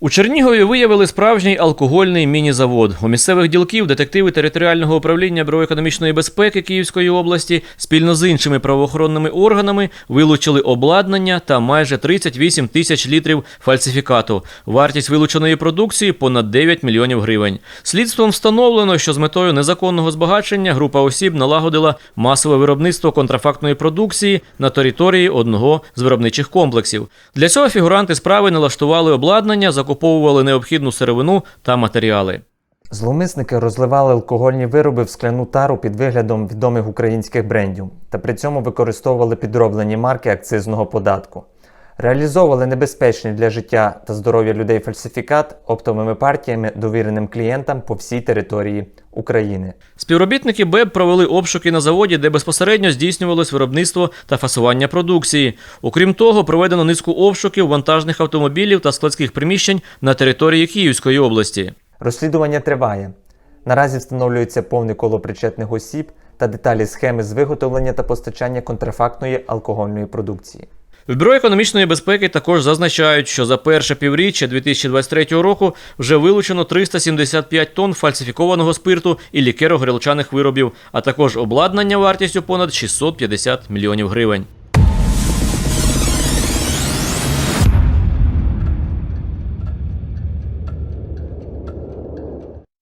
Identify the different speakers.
Speaker 1: У Чернігові виявили справжній алкогольний міні-завод. У місцевих ділків детективи територіального управління Бюро економічної безпеки Київської області спільно з іншими правоохоронними органами вилучили обладнання та майже 38 тисяч літрів фальсифікату. Вартість вилученої продукції понад 9 мільйонів гривень. Слідством встановлено, що з метою незаконного збагачення група осіб налагодила масове виробництво контрафактної продукції на території одного з виробничих комплексів. Для цього фігуранти справи налаштували обладнання, закуповували необхідну сировину та матеріали.
Speaker 2: Зловмисники розливали алкогольні вироби в скляну тару під виглядом відомих українських брендів та при цьому використовували підроблені марки акцизного податку. Реалізовували небезпечний для життя та здоров'я людей фальсифікат оптовими партіями довіреним клієнтам по всій території України.
Speaker 1: Співробітники БЕБ провели обшуки на заводі, де безпосередньо здійснювалось виробництво та фасування продукції. Окрім того, проведено низку обшуків вантажних автомобілів та складських приміщень на території Київської області.
Speaker 2: Розслідування триває. Наразі встановлюється повне коло причетних осіб та деталі схеми з виготовлення та постачання контрафактної алкогольної продукції.
Speaker 1: В Бюро економічної безпеки також зазначають, що за перше півріччя 2023 року вже вилучено 375 тонн фальсифікованого спирту і лікеро-грилчаних виробів, а також обладнання вартістю понад 650 мільйонів гривень.